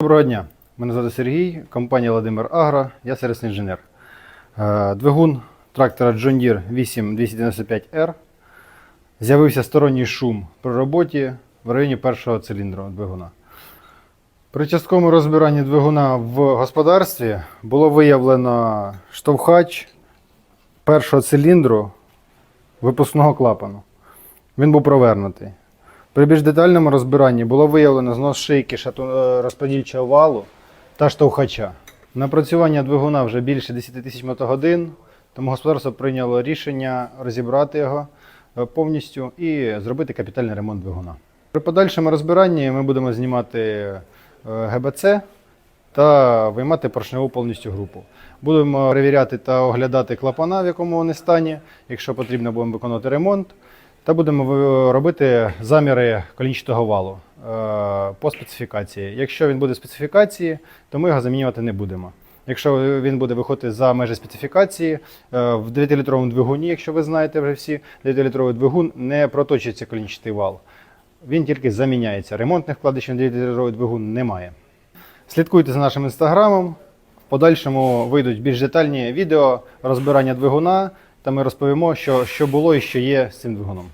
Доброго дня. Мене звати Сергій, компанія Владимир Агро, я сервісний інженер. Е, Двигун трактора John Deere 8295R. З'явився сторонній шум при роботі в районі першого циліндру двигуна. При частковому розбиранні двигуна в господарстві було виявлено штовхач першого циліндру випускного клапану. Він був провернутий. При більш детальному розбиранні було виявлено знос шийки е, розподільчого валу та штовхача. Напрацювання двигуна вже більше 10 тисяч мотогодин, тому господарство прийняло рішення розібрати його е, повністю і зробити капітальний ремонт двигуна. При подальшому розбиранні ми будемо знімати е, ГБЦ та виймати поршневу повністю групу. Будемо перевіряти та оглядати клапана, в якому вони стані. Якщо потрібно, будемо виконувати ремонт. Та будемо робити заміри колінчатого валу е, по специфікації. Якщо він буде специфікації, то ми його замінювати не будемо. Якщо він буде виходити за межі специфікації, е, в 9-літровому двигуні, якщо ви знаєте вже всі, 9-літровий двигун не проточується колінчатий вал. Він тільки заміняється. Ремонтних вкладищів на 9-літровий двигун немає. Слідкуйте за нашим інстаграмом. В подальшому вийдуть більш детальні відео розбирання двигуна, та ми розповімо, що, що було і що є з цим двигуном.